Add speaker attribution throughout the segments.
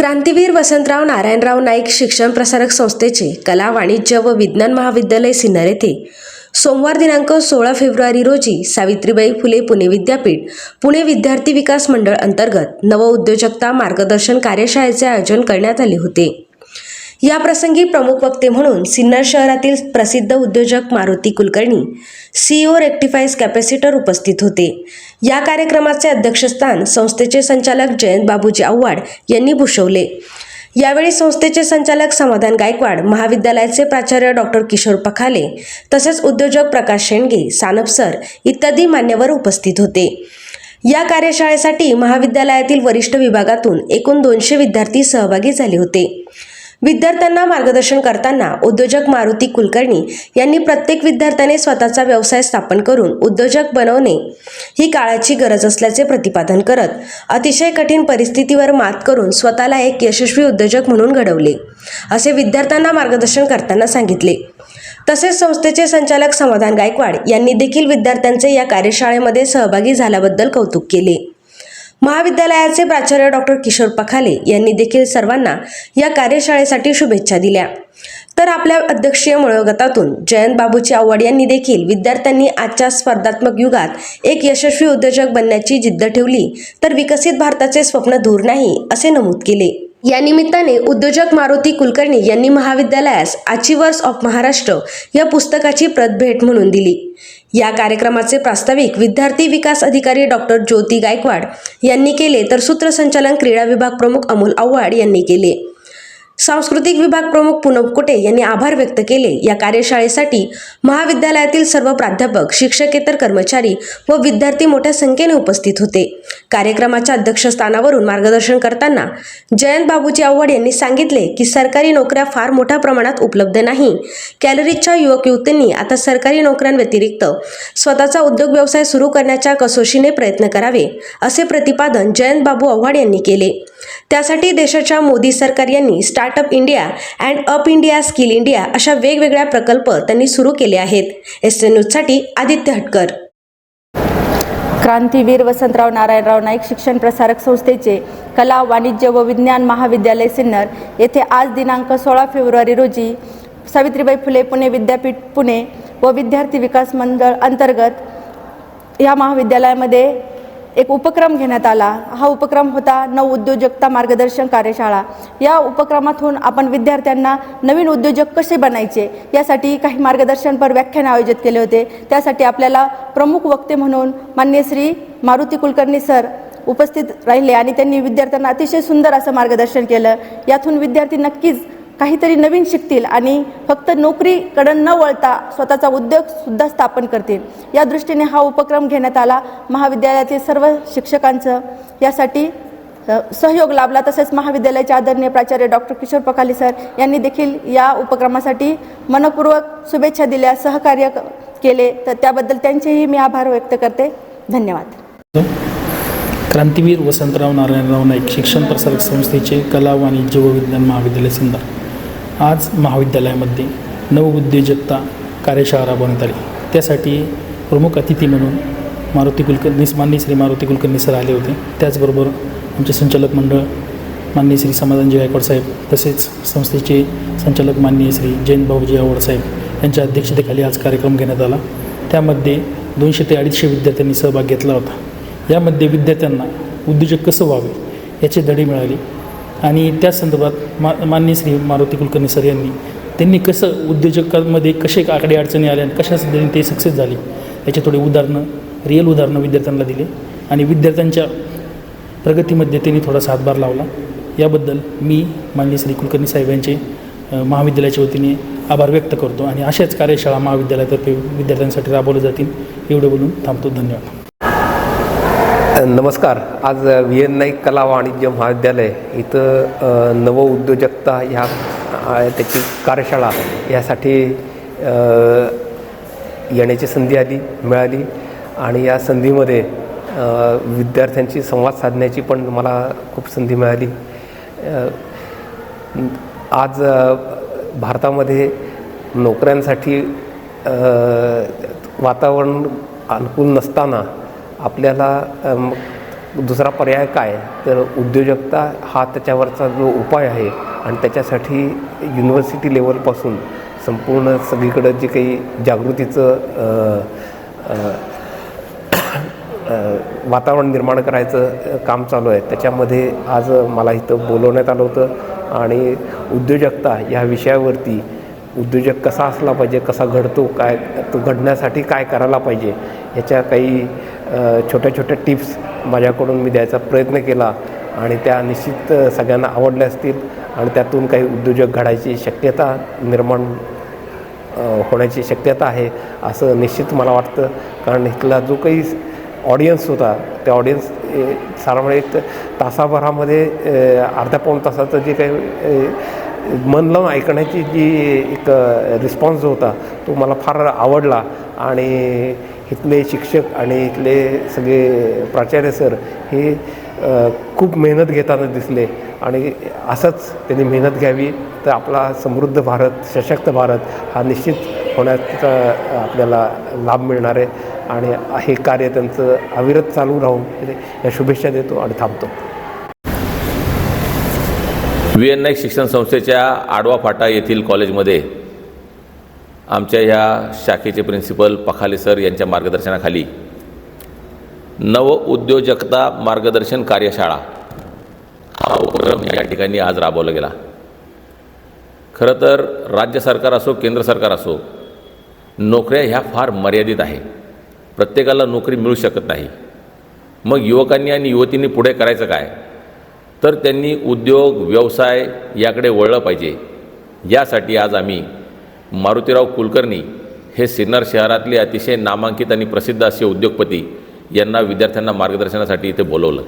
Speaker 1: क्रांतीवीर वसंतराव नारायणराव नाईक शिक्षण प्रसारक संस्थेचे कला वाणिज्य व विज्ञान महाविद्यालय सिन्नर येथे सोमवार दिनांक सोळा फेब्रुवारी रोजी सावित्रीबाई फुले पुणे विद्यापीठ पुणे विद्यार्थी विकास मंडळ अंतर्गत नवउद्योजकता मार्गदर्शन कार्यशाळेचे आयोजन करण्यात आले होते. या प्रसंगी प्रमुख वक्ते म्हणून सिन्नर शहरातील प्रसिद्ध उद्योजक Maruti Kulkarni CEO rectifiers capacitor उपस्थित होते. या कार्यक्रमाचे अध्यक्षस्थान संस्थेचे संचालक जयंत बाबूजी आव्हाड यांनी भूषवले. यावेळी संस्थेचे संचालक समाधान गायकवाड महाविद्यालयाचे प्राचार्य डॉक्टर किशोर पखाले तसेच उद्योजक प्रकाश शेंडगे सानप सर इत्यादी मान्यवर उपस्थित होते. या कार्यशाळेसाठी महाविद्यालयातील वरिष्ठ विभागातून एकूण दोनशे विद्यार्थी सहभागी झाले होते. विद्यार्थ्यांना मार्गदर्शन करताना उद्योजक मारुती कुलकर्णी यांनी प्रत्येक विद्यार्थ्याने स्वतःचा व्यवसाय स्थापन करून उद्योजक बनवणे ही काळाची गरज असल्याचे प्रतिपादन करत अतिशय कठीण परिस्थितीवर मात करून स्वतःला एक यशस्वी उद्योजक म्हणून घडवले असे विद्यार्थ्यांना मार्गदर्शन करताना सांगितले. तसेच संस्थेचे संचालक समाधान गायकवाड यांनी देखील विद्यार्थ्यांचे या कार्यशाळेमध्ये सहभागी झाल्याबद्दल कौतुक केले. महाविद्यालयाचे प्राचार्य डॉक्टर किशोर पखाले यांनी देखील सर्वांना या कार्यशाळेसाठी शुभेच्छा दिल्या. तर आपल्या अध्यक्षीय मनोगतातून जयंत बाबूची आव्हाड यांनी देखील विद्यार्थ्यांनी आजच्या स्पर्धात्मक युगात एक यशस्वी उद्योजक बनण्याची जिद्द ठेवली. तर विकसित भारताचे स्वप्न दूर नाही असे नमूद केले. या निमित्ताने उद्योजक मारुती कुलकर्णी यांनी महाविद्यालयास अचिव्हर्स ऑफ महाराष्ट्र या पुस्तकाची प्रत भेट म्हणून दिली. या कार्यक्रमाचे प्रास्ताविक विद्यार्थी विकास अधिकारी डॉक्टर ज्योती गायकवाड यांनी केले तर सूत्रसंचालन क्रीडा विभाग प्रमुख अमोल आव्हाड यांनी केले. सांस्कृतिक विभाग प्रमुख पूनम कुटे यांनी आभार व्यक्त केले. या कार्यशाळेसाठी महाविद्यालयातील सर्व प्राध्यापक शिक्षकेतर कर्मचारी व विद्यार्थी मोठ्या संख्येने उपस्थित होते. कार्यक्रमाच्या अध्यक्षस्थानावरून मार्गदर्शन करताना जयंत बाबूजी आव्हाड यांनी सांगितले की सरकारी नोकऱ्या फार मोठ्या प्रमाणात उपलब्ध नाही. कॅलरीजच्या युवक युवतींनी आता सरकारी नोकऱ्यांव्यतिरिक्त स्वतःचा उद्योग व्यवसाय सुरू करण्याच्या कसोशीने प्रयत्न करावे असे प्रतिपादन जयंत बाबू आव्हाड यांनी केले. त्यासाठी देशाच्या मोदी सरकार यांनी startup India and up India skill India अशा वेगवेगळ्या प्रकल्प त्यांनी सुरू केले आहेत. एस एन न्यूजसाठी आदित्य हटकर.
Speaker 2: क्रांतीवीर वसंतराव नारायणराव नाईक शिक्षण प्रसारक संस्थेचे कला वाणिज्य व विज्ञान महाविद्यालय सिन्नर येथे आज दिनांक सोळा फेब्रुवारी रोजी सावित्रीबाई फुले पुणे विद्यापीठ पुणे व विद्यार्थी विकास मंडळ अंतर्गत या महाविद्यालयामध्ये एक उपक्रम घेण्यात आला. हा उपक्रम होता नव उद्योजकता मार्गदर्शन कार्यशाळा. या उपक्रमातून आपण विद्यार्थ्यांना नवीन उद्योजक कसे बनायचे यासाठी काही मार्गदर्शनपर व्याख्यान आयोजित केले होते. त्यासाठी आपल्याला प्रमुख वक्ते म्हणून मान्य श्री मारुती कुलकर्णी सर उपस्थित राहिले आणि त्यांनी विद्यार्थ्यांना अतिशय सुंदर असं मार्गदर्शन केलं. यातून विद्यार्थी नक्कीच काहीतरी नवीन शिकतील आणि फक्त नोकरीकडं न वळता स्वतःचा उद्योगसुद्धा स्थापन करतील. या दृष्टीने हा उपक्रम घेण्यात आला. महाविद्यालयातील सर्व शिक्षकांचं यासाठी सहयोग लाभला. तसेच महाविद्यालयाचे आदरणीय प्राचार्य डॉक्टर किशोर पकाली सर यांनी देखील या उपक्रमासाठी मनपूर्वक शुभेच्छा दिल्या सहकार्य केले. तर त्याबद्दल त्यांचेही मी आभार व्यक्त करते. धन्यवाद.
Speaker 3: क्रांतीवीर वसंतराव नारायणराव नाईक शिक्षण प्रसारक संस्थेचे कला वाणिज्य व विज्ञान महाविद्यालय सिन्नर आज महाविद्यालयामध्ये नवउद्योजकता कार्यशाळा राबवण्यात आली. त्यासाठी प्रमुख अतिथी म्हणून मारुती कुलकर्णी मान्य श्री मारुती कुलकर्णी सर आले होते. त्याचबरोबर आमचे संचालक मंडळ माननीय श्री समाधानजी गायकवाड साहेब तसेच संस्थेचे संचालक माननीय श्री जैन बाबूजी आवड साहेब यांच्या अध्यक्षतेखाली आज कार्यक्रम घेण्यात आला. त्यामध्ये दोनशे ते अडीचशे विद्यार्थ्यांनी सहभाग घेतला होता. यामध्ये विद्यार्थ्यांना उद्योजक कसं व्हावे याची धडे मिळाली. आणि त्या संदर्भात मा माननीय श्री मारुती कुलकर्णी सर यांनी त्यांनी कसं उद्योजकांमध्ये कसे आकडे अडचणी आल्या आणि कशा पद्धतीने ते सक्सेस झाले याचे थोडे उदाहरणं रिअल उदाहरणं विद्यार्थ्यांना दिले. आणि विद्यार्थ्यांच्या प्रगतीमध्ये त्यांनी थोडासा हातभार लावला. याबद्दल मी माननीय श्री कुलकर्णी साहेब यांचे महाविद्यालयाच्या वतीने आभार व्यक्त करतो आणि अशाच कार्यशाळा महाविद्यालयातर्फे विद्यार्थ्यांसाठी राबवल्या जातील एवढे बोलून थांबतो. धन्यवाद.
Speaker 4: नमस्कार. आज व्ही नाईक कला वाणिज्य महाविद्यालय इथं नवउद्योजकता ह्या त्याची कार्यशाळा यासाठी येण्याची संधी आली मिळाली आणि या संधीमध्ये विद्यार्थ्यांशी संवाद साधण्याची पण मला खूप संधी मिळाली. आज भारतामध्ये नोकऱ्यांसाठी वातावरण अनुकूल नसताना आपल्याला दुसरा पर्याय काय? तर उद्योजकता हा त्याच्यावरचा जो उपाय आहे आणि त्याच्यासाठी युनिव्हर्सिटी लेवलपासून संपूर्ण सगळीकडं जे काही जागृतीचं वातावरण निर्माण करायचं काम चालू आहे. त्याच्यामध्ये आज मला इथं बोलवण्यात आलं होतं आणि उद्योजकता या विषयावरती उद्योजक कसा असला पाहिजे कसा घडतो काय तो घडण्यासाठी काय करायला पाहिजे ह्याच्या काही छोट्या छोट्या टिप्स माझ्याकडून मी द्यायचा प्रयत्न केला आणि त्या निश्चित सगळ्यांना आवडल्या असतील आणि त्यातून काही उद्योजक घडायची शक्यता निर्माण होण्याची शक्यता आहे असं निश्चित मला वाटतं. कारण इथला जो काही ऑडियन्स होता त्या ऑडियन्स साधारण म्हणजे एक तासाभरामध्ये अर्ध्या पाऊण तासाचं जे काही मन लावून ऐकण्याची जी एक रिस्पॉन्स जो होता तो मला फार आवडला. आणि इथले शिक्षक आणि इथले सगळे प्राचार्य सर हे खूप मेहनत घेताना दिसले. आणि असंच त्यांनी मेहनत घ्यावी. तर आपला समृद्ध भारत सशक्त भारत हा निश्चित होण्याचा आपल्याला लाभ मिळणार आहे. आणि हे कार्य त्यांचं अविरत चालू राहून या शुभेच्छा देतो आणि थांबतो.
Speaker 5: व्ही एन नाईक शिक्षण संस्थेच्या आडवा फाटा येथील कॉलेजमध्ये आमच्या ह्या शाखेचे प्रिन्सिपल पखाले सर यांच्या मार्गदर्शनाखाली नव उद्योजकता मार्गदर्शन कार्यशाळा हा उपक्रम या ठिकाणी आज राबवला गेला. खरं तर राज्य सरकार असो केंद्र सरकार असो नोकऱ्या ह्या फार मर्यादित आहे. प्रत्येकाला नोकरी मिळू शकत नाही. मग युवकांनी आणि युवतींनी पुढे करायचं काय? तर त्यांनी उद्योग व्यवसाय याकडे वळलं पाहिजे. यासाठी आज आम्ही मारुतीराव कुलकर्णी हे सिन्नर शहरातले अतिशय नामांकित आणि प्रसिद्ध असे उद्योगपती यांना विद्यार्थ्यांना मार्गदर्शनासाठी इथे बोलवलं.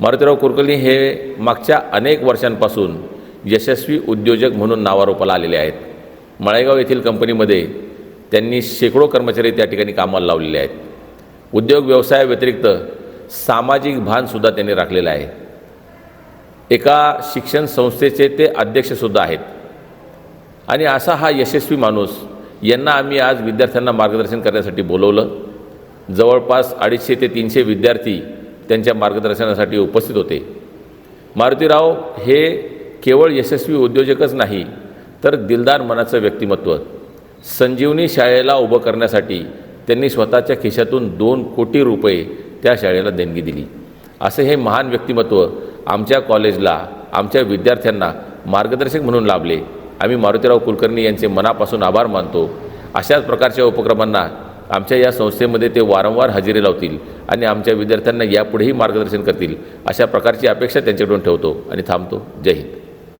Speaker 5: मारुतीराव कुलकर्णी हे मागच्या अनेक वर्षांपासून यशस्वी उद्योजक म्हणून नावारोपाला आलेले आहेत. मळेगाव येथील कंपनीमध्ये त्यांनी शेकडो कर्मचारी त्या ठिकाणी कामाला लावलेले आहेत. उद्योग व्यवसायाव्यतिरिक्त सामाजिक भानसुद्धा त्यांनी राखलेलं आहे. एका शिक्षण संस्थेचे ते अध्यक्षसुद्धा आहेत. आणि असा हा यशस्वी माणूस यांना आम्ही आज विद्यार्थ्यांना मार्गदर्शन करण्यासाठी बोलवलं. जवळपास अडीचशे ते तीनशे विद्यार्थी त्यांच्या मार्गदर्शनासाठी उपस्थित होते. मारुतीराव हे केवळ यशस्वी उद्योजकच नाही तर दिलदार मनाचं व्यक्तिमत्व. संजीवनी शाळेला उभं करण्यासाठी त्यांनी स्वतःच्या खिशातून दोन कोटी रुपये त्या शाळेला देणगी दिली. असे हे महान व्यक्तिमत्व आमच्या कॉलेजला आमच्या विद्यार्थ्यांना मार्गदर्शक म्हणून लाभले. आम्ही मारुतीराव कुलकर्णी यांचे मनापासून आभार मानतो. अशाच प्रकारच्या उपक्रमांना आमच्या या संस्थेमध्ये ते वारंवार हजेरी लावतील आणि आमच्या विद्यार्थ्यांना यापुढेही मार्गदर्शन करतील अशा प्रकारची अपेक्षा त्यांच्याकडून ठेवतो आणि थांबतो. जय हिंद.